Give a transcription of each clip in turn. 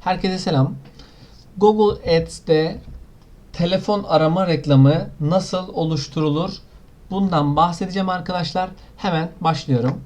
Herkese selam. Google Ads'te telefon arama reklamı nasıl oluşturulur? Bundan bahsedeceğim arkadaşlar. Hemen başlıyorum.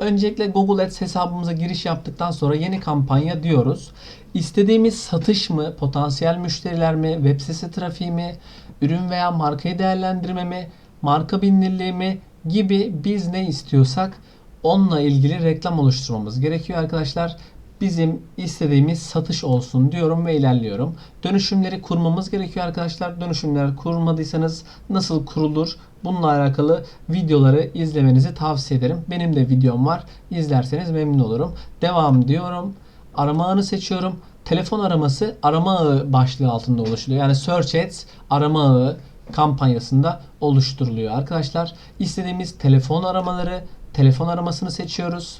Öncelikle Google Ads hesabımıza giriş yaptıktan sonra yeni kampanya diyoruz. İstediğimiz satış mı, potansiyel müşteriler mi, web sitesi trafiği mi, ürün veya markayı değerlendirme mi, marka bilinirliği mi gibi biz ne istiyorsak onunla ilgili reklam oluşturmamız gerekiyor arkadaşlar. Bizim istediğimiz satış olsun diyorum ve ilerliyorum. Dönüşümleri kurmamız gerekiyor arkadaşlar. Dönüşümler kurmadıysanız nasıl kurulur? Bununla alakalı videoları izlemenizi tavsiye ederim. Benim de videom var. İzlerseniz memnun olurum. Devam diyorum. Arama ağını seçiyorum. Telefon araması arama ağı başlığı altında oluşturuyor. Yani Search Ads arama ağı kampanyasında oluşturuluyor arkadaşlar. İstediğimiz telefon aramaları, telefon aramasını seçiyoruz.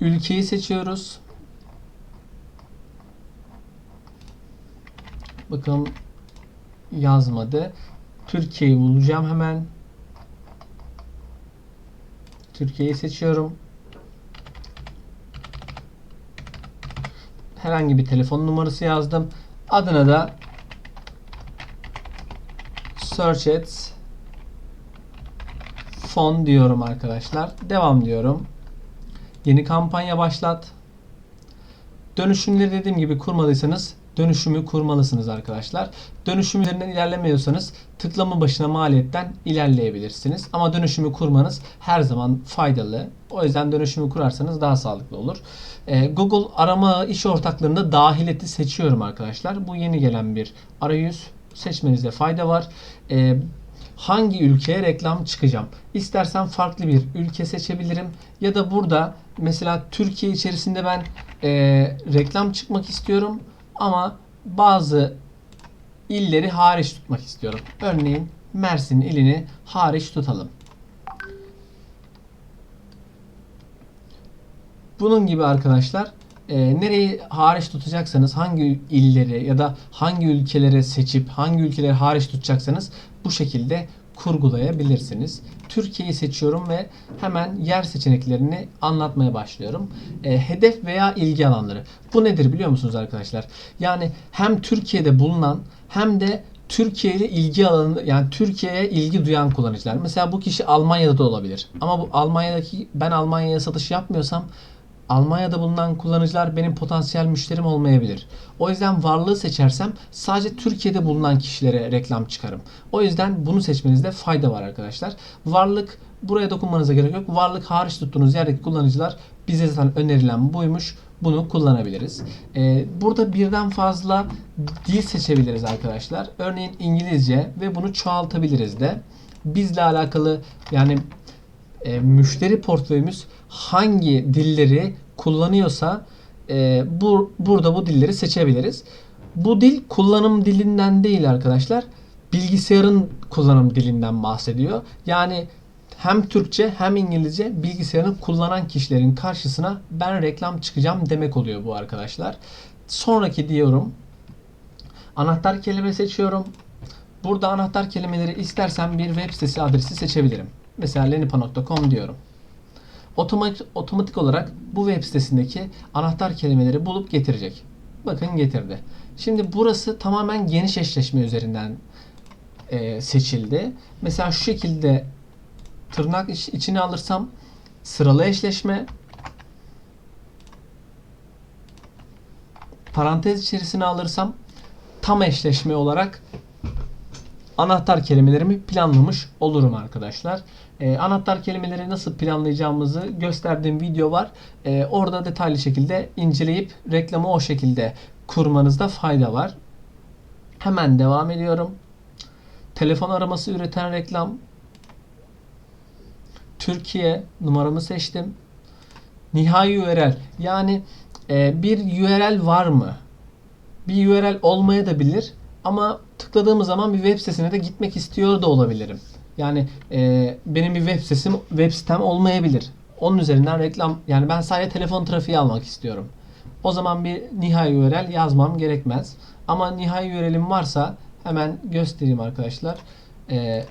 Ülkeyi seçiyoruz. Bakalım yazmadı. Türkiye'yi bulacağım hemen. Türkiye'yi seçiyorum. Herhangi bir telefon numarası yazdım. Adına da Search Ads Fon diyorum arkadaşlar. Devam diyorum. Yeni kampanya başlat. Dönüşümleri dediğim gibi kurmadıysanız dönüşümü kurmalısınız arkadaşlar. Dönüşüm üzerinden ilerlemiyorsanız tıklama başına maliyetten ilerleyebilirsiniz. Ama dönüşümü kurmanız her zaman faydalı. O yüzden dönüşümü kurarsanız daha sağlıklı olur. Ee, Google arama iş ortaklarında dahil eti seçiyorum arkadaşlar. Bu yeni gelen bir arayüz. Seçmenizde fayda var. Ee, hangi ülkeye reklam çıkacağım? İstersen farklı bir ülke seçebilirim. Ya da burada mesela Türkiye içerisinde ben e, reklam çıkmak istiyorum ama bazı illeri hariç tutmak istiyorum. Örneğin Mersin ilini hariç tutalım. Bunun gibi arkadaşlar e, nereyi hariç tutacaksanız hangi illeri ya da hangi ülkeleri seçip hangi ülkeleri hariç tutacaksanız bu şekilde kurgulayabilirsiniz. Türkiye'yi seçiyorum ve hemen yer seçeneklerini anlatmaya başlıyorum. E, hedef veya ilgi alanları. Bu nedir biliyor musunuz arkadaşlar? Yani hem Türkiye'de bulunan hem de Türkiye ile ilgi alanı yani Türkiye'ye ilgi duyan kullanıcılar. Mesela bu kişi Almanya'da da olabilir. Ama bu Almanya'daki ben Almanya'ya satış yapmıyorsam Almanya'da bulunan kullanıcılar benim potansiyel müşterim olmayabilir. O yüzden varlığı seçersem sadece Türkiye'de bulunan kişilere reklam çıkarım. O yüzden bunu seçmenizde fayda var arkadaşlar. Varlık buraya dokunmanıza gerek yok. Varlık hariç tuttuğunuz yerdeki kullanıcılar bize zaten önerilen buymuş. Bunu kullanabiliriz. Ee, burada birden fazla dil seçebiliriz arkadaşlar. Örneğin İngilizce ve bunu çoğaltabiliriz de. Bizle alakalı yani e, müşteri portföyümüz hangi dilleri kullanıyorsa e, bu burada bu dilleri seçebiliriz. Bu dil kullanım dilinden değil arkadaşlar. Bilgisayarın kullanım dilinden bahsediyor. Yani hem Türkçe hem İngilizce bilgisayarını kullanan kişilerin karşısına ben reklam çıkacağım demek oluyor bu arkadaşlar. Sonraki diyorum. Anahtar kelime seçiyorum. Burada anahtar kelimeleri istersen bir web sitesi adresi seçebilirim. Mesela lenipa.com diyorum. Otomatik, otomatik olarak bu web sitesindeki anahtar kelimeleri bulup getirecek. Bakın getirdi. Şimdi burası tamamen geniş eşleşme üzerinden e, seçildi. Mesela şu şekilde tırnak iç, içine alırsam sıralı eşleşme parantez içerisine alırsam tam eşleşme olarak anahtar kelimelerimi planlamış olurum arkadaşlar. Ee, anahtar kelimeleri nasıl planlayacağımızı gösterdiğim video var. Ee, orada detaylı şekilde inceleyip reklamı o şekilde kurmanızda fayda var. Hemen devam ediyorum. Telefon araması üreten reklam. Türkiye numaramı seçtim. Nihai URL yani e, bir URL var mı? Bir URL olmaya da bilir ama tıkladığımız zaman bir web sitesine de gitmek istiyor da olabilirim. Yani e, benim bir web sitem web sitem olmayabilir. Onun üzerinden reklam yani ben sadece telefon trafiği almak istiyorum. O zaman bir nihai URL yazmam gerekmez. Ama nihai URL'im varsa hemen göstereyim arkadaşlar. E,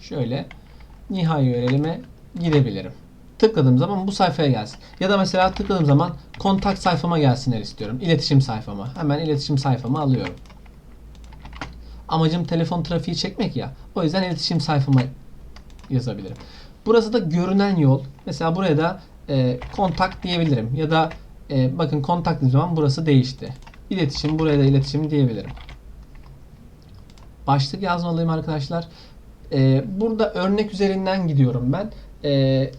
şöyle nihai URL'ime girebilirim. Tıkladığım zaman bu sayfaya gelsin. Ya da mesela tıkladığım zaman kontak sayfama gelsinler istiyorum. İletişim sayfama. Hemen iletişim sayfama alıyorum. Amacım telefon trafiği çekmek ya. O yüzden iletişim sayfama yazabilirim. Burası da görünen yol. Mesela buraya da e, kontak diyebilirim. Ya da e, bakın kontak dediğim zaman burası değişti. İletişim buraya da iletişim diyebilirim. Başlık yazmalıyım arkadaşlar. E, burada örnek üzerinden gidiyorum ben. E,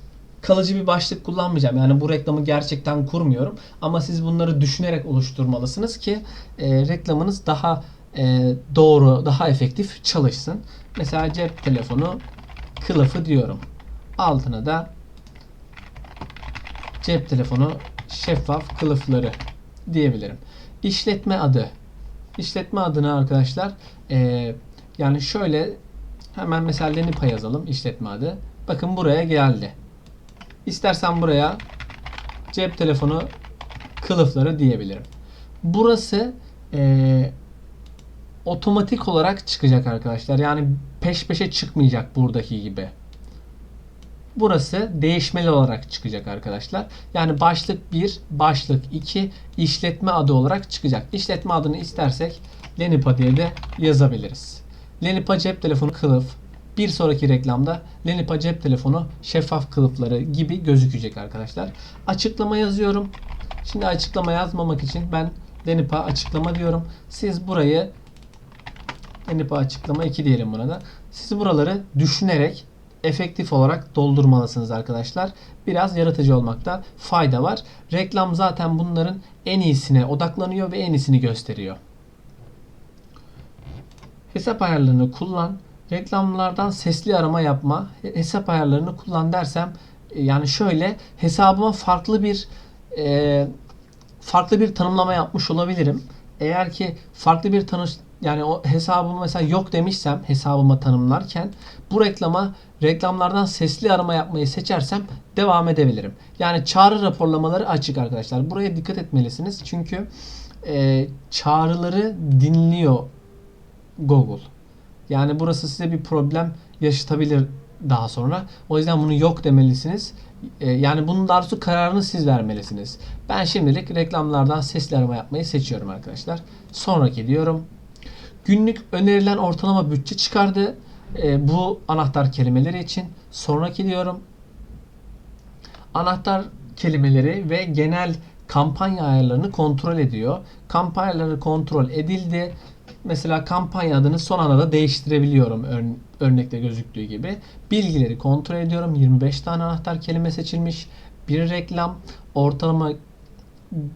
kalıcı bir başlık kullanmayacağım. Yani bu reklamı gerçekten kurmuyorum. Ama siz bunları düşünerek oluşturmalısınız ki e, reklamınız daha e, doğru, daha efektif çalışsın. Mesela cep telefonu kılıfı diyorum. Altına da cep telefonu şeffaf kılıfları diyebilirim. İşletme adı. İşletme adını arkadaşlar e, yani şöyle hemen mesela Lenipa yazalım işletme adı. Bakın buraya geldi. İstersen buraya cep telefonu kılıfları diyebilirim. Burası e, otomatik olarak çıkacak arkadaşlar. Yani peş peşe çıkmayacak buradaki gibi. Burası değişmeli olarak çıkacak arkadaşlar. Yani başlık 1, başlık 2 işletme adı olarak çıkacak. İşletme adını istersek Lenipa diye de yazabiliriz. Lenipa cep telefonu kılıf. Bir sonraki reklamda Lenipa cep telefonu şeffaf kılıfları gibi gözükecek arkadaşlar. Açıklama yazıyorum. Şimdi açıklama yazmamak için ben Lenipa açıklama diyorum. Siz burayı Lenipa açıklama 2 diyelim buna da. Siz buraları düşünerek efektif olarak doldurmalısınız arkadaşlar. Biraz yaratıcı olmakta fayda var. Reklam zaten bunların en iyisine odaklanıyor ve en iyisini gösteriyor. Hesap ayarlarını kullan. Reklamlardan sesli arama yapma. Hesap ayarlarını kullan dersem e, yani şöyle hesabıma farklı bir e, farklı bir tanımlama yapmış olabilirim. Eğer ki farklı bir tanış yani o hesabımı mesela yok demişsem hesabıma tanımlarken bu reklama reklamlardan sesli arama yapmayı seçersem devam edebilirim. Yani çağrı raporlamaları açık arkadaşlar. Buraya dikkat etmelisiniz. Çünkü e, çağrıları dinliyor Google. Yani burası size bir problem yaşatabilir daha sonra. O yüzden bunu yok demelisiniz. E, yani bunun daha doğrusu kararını siz vermelisiniz. Ben şimdilik reklamlardan sesli arama yapmayı seçiyorum arkadaşlar. Sonraki diyorum. Günlük önerilen ortalama bütçe çıkardı. E, bu anahtar kelimeleri için. Sonraki diyorum. Anahtar kelimeleri ve genel kampanya ayarlarını kontrol ediyor. Kampanyaları kontrol edildi. Mesela kampanya adını son anda da değiştirebiliyorum ör- örnekte gözüktüğü gibi. Bilgileri kontrol ediyorum. 25 tane anahtar kelime seçilmiş. Bir reklam, ortalama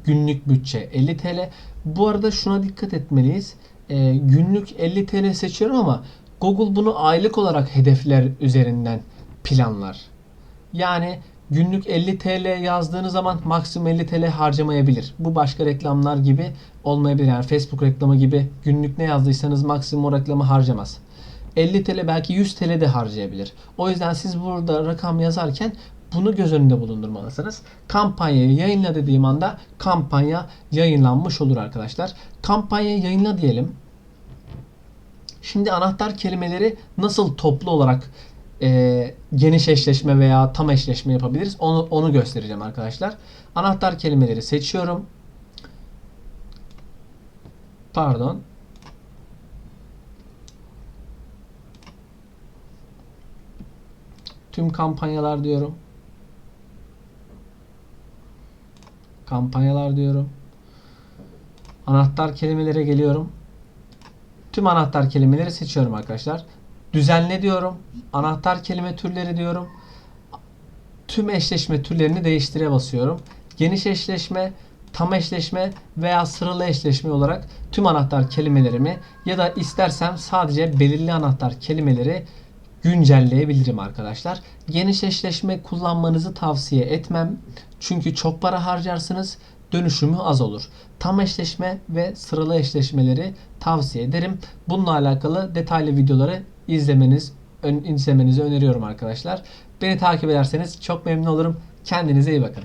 günlük bütçe 50 TL. Bu arada şuna dikkat etmeliyiz. Ee, günlük 50 TL seçiyorum ama Google bunu aylık olarak hedefler üzerinden planlar. Yani günlük 50 TL yazdığınız zaman maksimum 50 TL harcamayabilir. Bu başka reklamlar gibi olmayabilir. Yani Facebook reklamı gibi günlük ne yazdıysanız maksimum o reklamı harcamaz. 50 TL belki 100 TL de harcayabilir. O yüzden siz burada rakam yazarken bunu göz önünde bulundurmalısınız. Kampanyayı yayınla dediğim anda kampanya yayınlanmış olur arkadaşlar. Kampanyayı yayınla diyelim. Şimdi anahtar kelimeleri nasıl toplu olarak e, geniş eşleşme veya tam eşleşme yapabiliriz? Onu, onu göstereceğim arkadaşlar. Anahtar kelimeleri seçiyorum. Pardon. Tüm kampanyalar diyorum. Kampanyalar diyorum. Anahtar kelimelere geliyorum. Tüm anahtar kelimeleri seçiyorum arkadaşlar. Düzenle diyorum. Anahtar kelime türleri diyorum. Tüm eşleşme türlerini değiştire basıyorum. Geniş eşleşme, tam eşleşme veya sıralı eşleşme olarak tüm anahtar kelimelerimi ya da istersem sadece belirli anahtar kelimeleri güncelleyebilirim arkadaşlar. Geniş eşleşme kullanmanızı tavsiye etmem. Çünkü çok para harcarsınız. Dönüşümü az olur. Tam eşleşme ve sıralı eşleşmeleri tavsiye ederim. Bununla alakalı detaylı videoları izlemeniz, izlemenizi öneriyorum arkadaşlar. Beni takip ederseniz çok memnun olurum. Kendinize iyi bakın.